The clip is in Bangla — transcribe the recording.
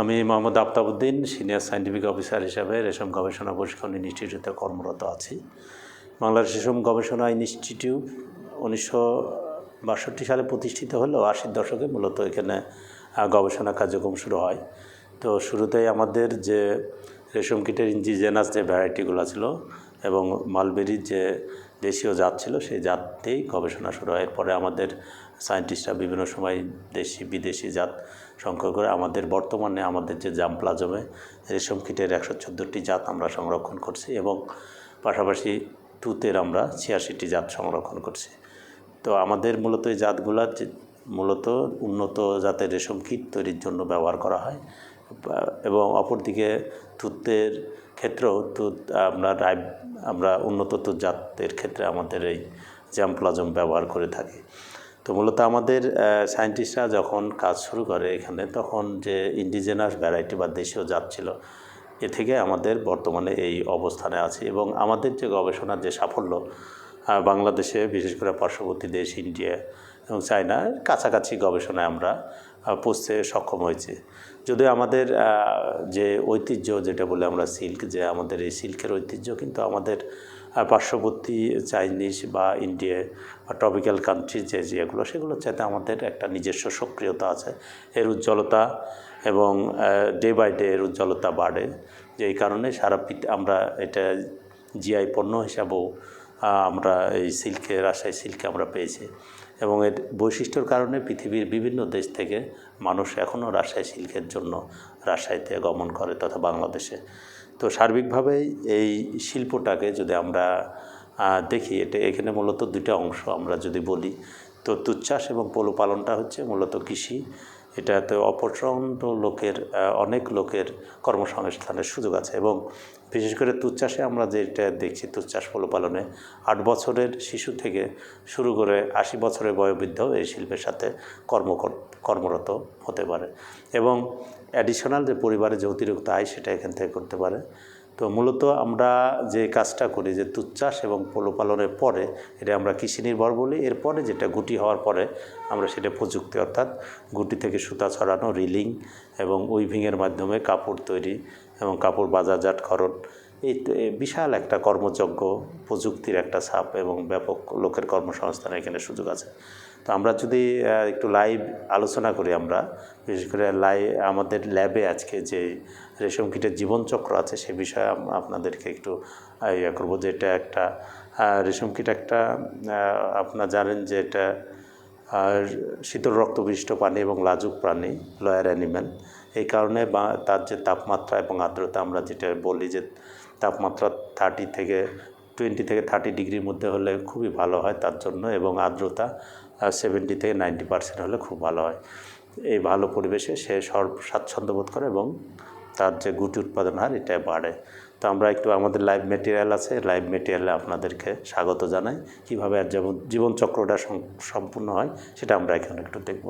আমি Mohammad Aftabuddin senior scientific officer হিসাবে রেশম গবেষণা প্রশিক্ষণ ইনস্টিটিউটে কর্মরত আছি। বাংলাদেশ রেশম গবেষণা ইনস্টিটিউট উনিশশো বাষট্টি সালে প্রতিষ্ঠিত হলেও আশির দশকে মূলত এখানে গবেষণা কার্যক্রম শুরু হয়। তো শুরুতেই আমাদের যে রেশম কীটের ইঞ্জিজেনাস যে ভ্যারাইটিগুলো ছিল এবং মালবেরির যে দেশীয় জাত ছিল, সেই জাতেই গবেষণা শুরু হয়। এরপরে আমাদের সায়েন্টিস্টরা বিভিন্ন সময় দেশি, বিদেশি জাত সংগ্রহ করে আমাদের বর্তমানে আমাদের যে জাম প্লাজমে রেশম কীটের একশো চোদ্দোটি জাত আমরা সংরক্ষণ করছি এবং পাশাপাশি তুতের আমরা ছিয়াশিটি জাত সংরক্ষণ করছি। তো আমাদের মূলত এই জাতগুলা মূলত উন্নত জাতের রেশম কীট তৈরির জন্য ব্যবহার করা হয়। এবং অপরদিকে তুতের ক্ষেত্রেও তো আমরা আমরা উন্নত জাতের ক্ষেত্রে আমাদের এই জ্যাম প্লাজম ব্যবহার করে থাকি। তো মূলত আমাদের সায়েন্টিস্টরা যখন কাজ শুরু করে এখানে, তখন যে ইন্ডিজেনাস ভ্যারাইটি বা দেশীয় জাত ছিল, এ থেকে আমাদের বর্তমানে এই অবস্থানে আছে এবং আমাদের যে গবেষণার যে সাফল্য বাংলাদেশে বিশেষ করে পার্শ্ববর্তী দেশ, ইন্ডিয়া এবং চায়নার কাছাকাছি গবেষণায় আমরা পৌঁছতে সক্ষম হয়েছে। যদিও আমাদের যে ঐতিহ্য যেটা বলে আমরা সিল্ক, যে আমাদের এই সিল্কের ঐতিহ্য কিন্তু আমাদের পার্শ্ববর্তী চাইনিজ বা ইন্ডিয়া বা ট্রপিক্যাল কান্ট্রি যে যেগুলো, সেগুলোর চাইতে আমাদের একটা নিজস্ব সক্রিয়তা আছে। এর উজ্জ্বলতা এবং ডে বাই ডে এর উজ্জ্বলতা বাড়ে। যে এই কারণে সারা আমরা এটা জিআই পণ্য হিসাবেও আমরা এই সিল্কে রাজশাহী সিল্কে আমরা পেয়েছি। এবং এর বৈশিষ্ট্যর কারণে পৃথিবীর বিভিন্ন দেশ থেকে মানুষ এখনও রাজশাহী সিল্কের জন্য রাজশাহীতে গমন করে তথা বাংলাদেশে। তো সার্বিকভাবেই এই শিল্পটাকে যদি আমরা দেখি, এটা এখানে মূলত দুইটা অংশ আমরা যদি বলি। তো তুচ্ছাস এবং পলুপালনটা হচ্ছে মূলত কৃষি। এটাতে অপ্রচণ্ড লোকের অনেক লোকের কর্মসংস্থানের সুযোগ আছে এবং বিশেষ করে তুত চাষে আমরা যেটা দেখছি, তুত চাষ পালনে আট বছরের শিশু থেকে শুরু করে আশি বছরের বয়োবৃদ্ধ এই শিল্পের সাথে কর্ম কর্মরত হতে পারে এবং অ্যাডিশনাল যে পরিবারে যে অতিরিক্ত আয় সেটা এখান থেকে করতে পারে। তো মূলত আমরা যে কাজটা করি, যে তুচ্ছাস চাষ এবং পলুপালনের পরে এটা আমরা কৃষি নির্ভর বলি। এরপরে যেটা গুটি হওয়ার পরে আমরা সেটা প্রযুক্তি অর্থাৎ গুটি থেকে সুতা ছড়ানো, রিলিং এবং উইভিংয়ের মাধ্যমে কাপড় তৈরি এবং কাপড় বাজারজাতকরণ। এই বিশাল একটা কর্মযজ্ঞ, প্রযুক্তির একটা ছাপ এবং ব্যাপক লোকের কর্মসংস্থানের এখানে সুযোগ আছে। তো আমরা যদি একটু লাইভ আলোচনা করি আমরা, বিশেষ করে লাই আমাদের ল্যাবে আজকে যে রেশম কীটের জীবনচক্র আছে সে বিষয়ে আপনাদেরকে একটু ইয়ে করব যে এটা একটা রেশম কীট একটা আপনারা জানেন যে এটা শীতল রক্তবিষ্ট প্রাণী এবং লাজুক প্রাণী লয়ার অ্যানিম্যাল এই কারণে বা, তার যে তাপমাত্রা এবং আর্দ্রতা আমরা যেটা বলি যে তাপমাত্রা থার্টি থেকে টোয়েন্টি থেকে থার্টি ডিগ্রির মধ্যে হলে খুবই ভালো হয় তার জন্য এবং আর্দ্রতা সেভেন্টি থেকে নাইনটি পার্সেন্ট হলে খুব ভালো হয়। এই ভালো পরিবেশে সে সর্ব স্বাচ্ছন্দ্য বোধ করে এবং তার যে গুটি উৎপাদন হার এটা বাড়ে। তো আমরা একটু আমাদের লাইভ মেটেরিয়াল আছে, লাইভ মেটেরিয়ালে আপনাদেরকে স্বাগত জানাই। কীভাবে আর যেমন জীবনচক্রটা সম্পূর্ণ হয় সেটা আমরা এখানে একটু দেখব।